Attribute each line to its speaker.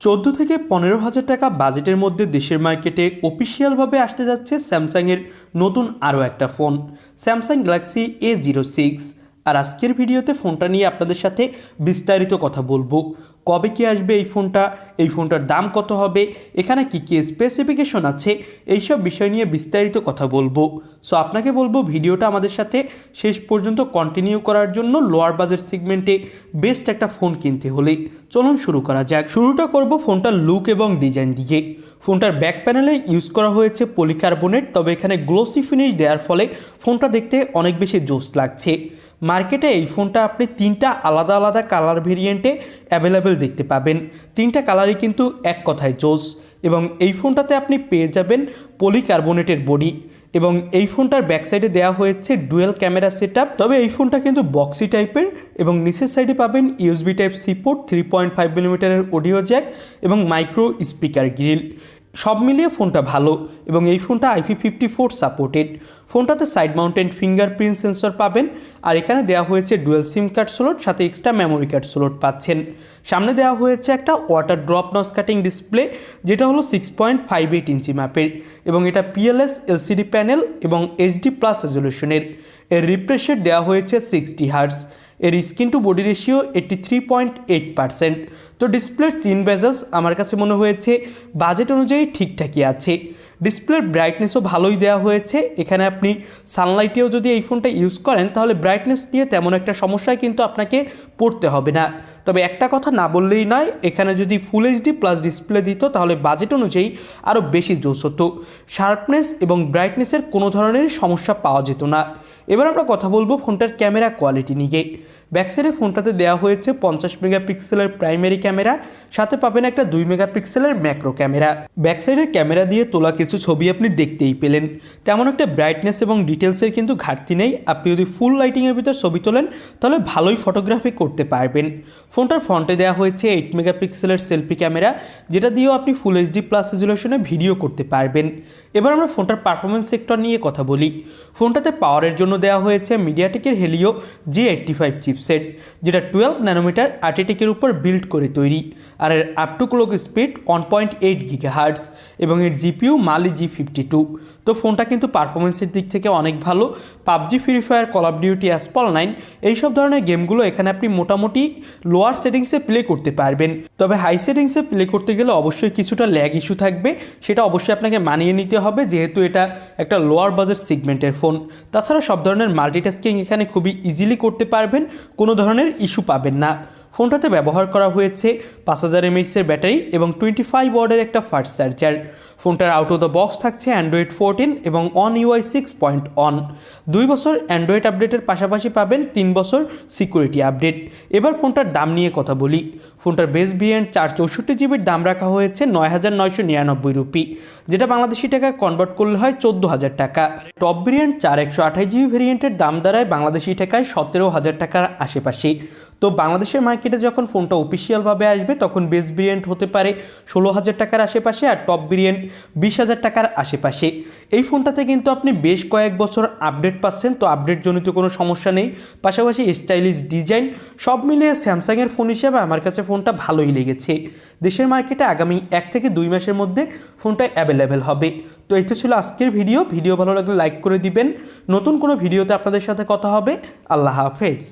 Speaker 1: চোদ্দ থেকে পনেরো হাজার টাকা বাজেটের মধ্যে দেশের মার্কেটে অফিসিয়ালভাবে আসতে যাচ্ছে স্যামসাংয়ের নতুন আরও একটা phone, Samsung Galaxy A zero six আর আজকের ভিডিওতে ফোনটা নিয়ে আপনাদের সাথে বিস্তারিত কথা বলব। কবে কি আসবে এই ফোনটা? এই ফোনটার দাম কত হবে? এখানে কি কি স্পেসিফিকেশন আছে? এইসব বিষয় নিয়ে বিস্তারিত কথা বলব। সো আপনাকে বলব ভিডিওটা আমাদের সাথে শেষ পর্যন্ত কন্টিনিউ করার জন্য লোয়ার বাজেট সেগমেন্টে বেস্ট একটা ফোন কিনতে হলে। চলুন শুরু করা যাক। শুরুটা করব ফোনটার লুক এবং ডিজাইন দিয়ে। ফোনটার ব্যাক প্যানেলে ইউজ করা হয়েছে পলিকার্বনেট তবে এখানে গ্লোসি ফিনিশ দেওয়ার ফলে ফোনটা দেখতে অনেক বেশি জোস লাগছে। মার্কেটে এই ফোনটা আপনি তিনটা আলাদা আলাদা কালার ভেরিয়েন্টে অ্যাভেলেবেল দেখতে পাবেন। তিনটা কালারই কিন্তু এক কথায় জোস এবং এই ফোনটাতে আপনি পেয়ে যাবেন পলিকার্বনেটের বডি এবং এই ফোনটার ব্যাক সাইডে দেওয়া হয়েছে ডুয়েল ক্যামেরা সেট তবে এই ফোনটা কিন্তু বক্সি টাইপের এবং নিচের সাইডে পাবেন USB type C port three point five মিলিমিটারের অডিও জ্যাক এবং মাইক্রো স্পিকার গ্রিল সব মিলিয়ে ফোনটা ভালো এবং এই ফোনটা আইপি ফিফটি ফোর সাপোর্টেড ফোনটাতে সাইড মাউন্টেন ফিঙ্গারপ্রিন্ট সেন্সর পাবেন আর এখানে দেওয়া হয়েছে ডুয়েল সিম কার্ড স্লট সাথে এক্সট্রা মেমোরি কার্ড স্লট পাচ্ছেন। সামনে দেওয়া হয়েছে একটা water drop notch cutting display যেটা হলো six point five eight inch মাপের এবং এটা পিএলএস এলসিডি প্যানেল এবং এইচডি প্লাস রেজলিউশনের এর। রিফ্রেশ রেট দেওয়া হয়েছে সিক্সটি হার্টস এর screen to body ratio eighty three point eight percent তো ডিসপ্লের চিন বেজেলস আমার কাছে মনে হয়েছে বাজেট অনুযায়ী ঠিকঠাকই আছে। ডিসপ্লের ব্রাইটনেসও ভালোই দেওয়া হয়েছে। এখানে আপনি সানলাইটেও যদি এই ফোনটা ইউজ করেন, তাহলে ব্রাইটনেস নিয়ে তেমন একটা সমস্যায় কিন্তু আপনাকে পড়তে হবে না। তবে একটা কথা না বললেই নয়, এখানে যদি ফুল এইচডি প্লাস ডিসপ্লে দিত, তাহলে বাজেট অনুযায়ী আরও বেশি জোস হতো। শার্পনেস এবং ব্রাইটনেসের কোনো ধরনের সমস্যা পাওয়া যেত না। এবার আমরা কথা বলব ফোনটার ক্যামেরা কোয়ালিটি নিয়ে। ব্যাকসাইডে ফোনটাতে দেওয়া হয়েছে পঞ্চাশ মেগাপিক্সেলের প্রাইমারি ক্যামেরা সাথে পাবেন একটা দুই মেগাপিক্সেলের ম্যাক্রো ক্যামেরা ব্যাকসাইডের ক্যামেরা দিয়ে তোলা কিছু ছবি আপনি দেখতেই পেলেন। তেমন একটা ব্রাইটনেস এবং ডিটেলসের কিন্তু ঘাটতি নেই। আপনি যদি ফুল লাইটিংয়ের ভিতর ছবি তোলেন, তাহলে ভালোই ফটোগ্রাফি করতে পারবেন। ফোনটার ফ্রন্টে দেওয়া হয়েছে এইট মেগাপিক্সেলের সেলফি ক্যামেরা যেটা দিয়েও আপনি ফুল এইচডি প্লাস রেজুলেশনে ভিডিও করতে পারবেন। এবার আমরা ফোনটার পারফরমেন্স সেক্টর নিয়ে কথা বলি। ফোনটাতে পাওয়ারের জন্য দেওয়া হয়েছে মিডিয়াটেকের Helio G eighty five chipset যেটা টুয়েলভ ন্যানোমিটার আর্টিটেকের উপর বিল্ড করে তৈরি। আর এর up to clock speed one point eight giga hertz এবং এর GPU Mali G fifty two তো ফোনটা কিন্তু পারফরমেন্সের দিক থেকে অনেক ভালো। PUBG free fire call of duty asphalt nine এইসব ধরনের গেমগুলো এখানে আপনি মোটামুটি লোয়ার সেটিংসে প্লে করতে পারবেন। তবে হাই সেটিংসে প্লে করতে গেলে অবশ্যই কিছুটা ল্যাগ ইস্যু থাকবে। সেটা অবশ্যই আপনাকে মানিয়ে নিতে হবে, যেহেতু এটা একটা লোয়ার বাজেট সিগমেন্টের ফোন তাছাড়া সব ধরনের মাল্টিটাস্কিং এখানে খুবই ইজিলি করতে পারবেন, কোনো ধরনের ইস্যু পাবেন না। ফোনটাতে ব্যবহার করা হয়েছে পাঁচ হাজার এমএইচের ব্যাটারি এবং টোয়েন্টি ফাইভ ওয়ার্ডের একটা ফাস্ট চার্জার ফোনটার আউট অফ দ্য বক্স থাকছে অ্যান্ড্রয়েড ফোরটিন এবং One UI six point one দুই বছর অ্যান্ড্রয়েড আপডেটের পাশাপাশি পাবেন তিন বছর সিকিউরিটি আপডেট এবার ফোনটার দাম নিয়ে কথা বলি। ফোনটার বেস ভেরিয়েন্ট চার চৌষট্টি জিবির দাম রাখা হয়েছে নয় হাজার নয়শো নিরানব্বই রুপি, যেটা বাংলাদেশি টাকায় কনভার্ট করলে হয় চোদ্দ হাজার টাকা। টপ ভেরিয়েন্ট চার একশো আঠাশ জিবি ভেরিয়েন্টের দাম দাঁড়ায় বাংলাদেশি টাকায় সতেরো হাজার টাকার আশেপাশে। তো বাংলাদেশের মার্কেটে যখন ফোনটা অফিসিয়ালভাবে আসবে, তখন বেস ভেরিয়েন্ট হতে পারে ষোলো হাজার টাকার আশেপাশে আর টপ ভেরিয়েন্ট বিশ হাজার টাকার আশেপাশে। এই ফোনটাতে কিন্তু আপনি বেশ কয়েক বছর আপডেট পাচ্ছেন, তো আপডেটজনিত কোনো সমস্যা নেই। পাশাপাশি স্টাইলিশ ডিজাইন সব মিলিয়ে স্যামসাংয়ের ফোন হিসেবে আমার কাছে ফোনটা ভালোই লেগেছে। দেশের মার্কেটে আগামী এক থেকে দুই মাসের মধ্যে ফোনটা অ্যাভেলেবেল হবে। তো এই তো ছিল আজকের ভিডিও। ভিডিও ভালো লাগলে লাইক করে দিবেন। নতুন কোনো ভিডিওতে আপনাদের সাথে কথা হবে। আল্লাহ হাফেজ।